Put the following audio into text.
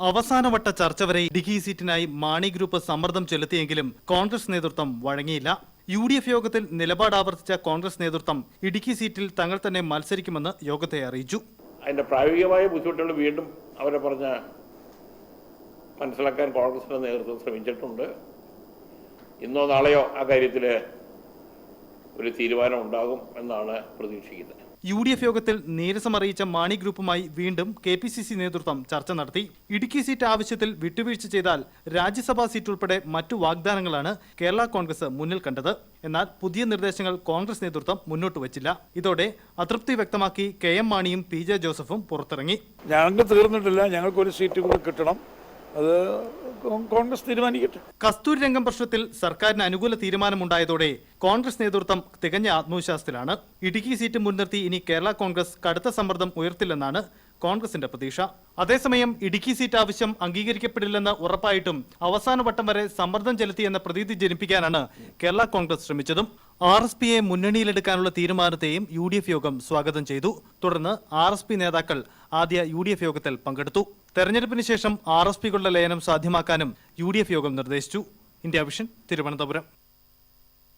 അവസാനവട്ട ചർച്ച വരെ ഇടുക്കി സീറ്റിനായി മാണി ഗ്രൂപ്പ് സമ്മർദ്ദം ചെലുത്തിയെങ്കിലും കോൺഗ്രസ് നേതൃത്വം വഴങ്ങിയില്ല. യു ഡി എഫ് യോഗത്തിൽ നിലപാട് ആവർത്തിച്ച കോൺഗ്രസ് നേതൃത്വം ഇടുക്കി സീറ്റിൽ തങ്ങൾ തന്നെ മത്സരിക്കുമെന്ന് യോഗത്തെ അറിയിച്ചു. അതിന്റെ പ്രായോഗികമായ ബുദ്ധിമുട്ടുകൾ വീണ്ടും അവരെ പറഞ്ഞ മനസ്സിലാക്കാൻ കോൺഗ്രസിന്റെ നേതൃത്വം ശ്രമിച്ചിട്ടുണ്ട്. ഇന്നോ നാളെയോ ആ കാര്യത്തിൽ ഒരു തീരുമാനം ഉണ്ടാകും എന്നാണ് പ്രതീക്ഷിക്കുന്നത്. യു ഡി എഫ് യോഗത്തിൽ നീരസം അറിയിച്ച മാണി ഗ്രൂപ്പുമായി വീണ്ടും കെ പി സി സി നേതൃത്വം ചർച്ച നടത്തി. ഇടുക്കി സീറ്റ് ആവശ്യത്തിൽ വിട്ടുവീഴ്ച ചെയ്താൽ രാജ്യസഭാ സീറ്റ് ഉൾപ്പെടെ മറ്റു വാഗ്ദാനങ്ങളാണ് കേരള കോൺഗ്രസ് മുന്നിൽ കണ്ടത്. എന്നാൽ പുതിയ നിർദ്ദേശങ്ങൾ കോൺഗ്രസ് നേതൃത്വം മുന്നോട്ട് വച്ചില്ല. ഇതോടെ അതൃപ്തി വ്യക്തമാക്കി കെ എം മാണിയും പി ജെ ജോസഫും പുറത്തിറങ്ങി. ഞങ്ങൾക്ക് തീർന്നിട്ടില്ല. ഞങ്ങൾക്കൊരു സീറ്റ് കൂടി കിട്ടണം. അത് കോൺഗ്രസ് തീരുമാനിക്കട്ടെ. കസ്തൂരി രംഗം പ്രശ്നത്തിൽ സർക്കാരിന് അനുകൂല തീരുമാനമുണ്ടായതോടെ കോൺഗ്രസ് നേതൃത്വം തികഞ്ഞ ആത്മവിശ്വാസത്തിലാണ്. ഇടുക്കി സീറ്റ് മുൻനിർത്തി ഇനി കേരള കോൺഗ്രസ് കടുത്ത സമ്മർദ്ദം ഉയർത്തില്ലെന്നാണ് കോൺഗ്രസിന്റെ പ്രതീക്ഷ. അതേസമയം ഇടുക്കി സീറ്റ് ആവശ്യം അംഗീകരിക്കപ്പെടില്ലെന്ന് ഉറപ്പായിട്ടും അവസാന വട്ടം വരെ സമ്മർദ്ദം ചെലുത്തിയെന്ന പ്രതീതി ജനിപ്പിക്കാനാണ് കേരള കോൺഗ്രസ് ശ്രമിച്ചതും. ആർ എസ് പിയെ മുന്നണിയിലെടുക്കാനുള്ള തീരുമാനത്തെയും യു ഡി എഫ് യോഗം സ്വാഗതം ചെയ്തു. തുടർന്ന് ആർ എസ് പി നേതാക്കൾ ആദ്യ യു ഡി എഫ് യോഗത്തിൽ പങ്കെടുത്തു. തെരഞ്ഞെടുപ്പിന് ശേഷം ആർ എസ് പികളുടെ ലയനം സാധ്യമാക്കാനും യു ഡി എഫ് യോഗം നിർദ്ദേശിച്ചു. India vision Thiruvananthapuram.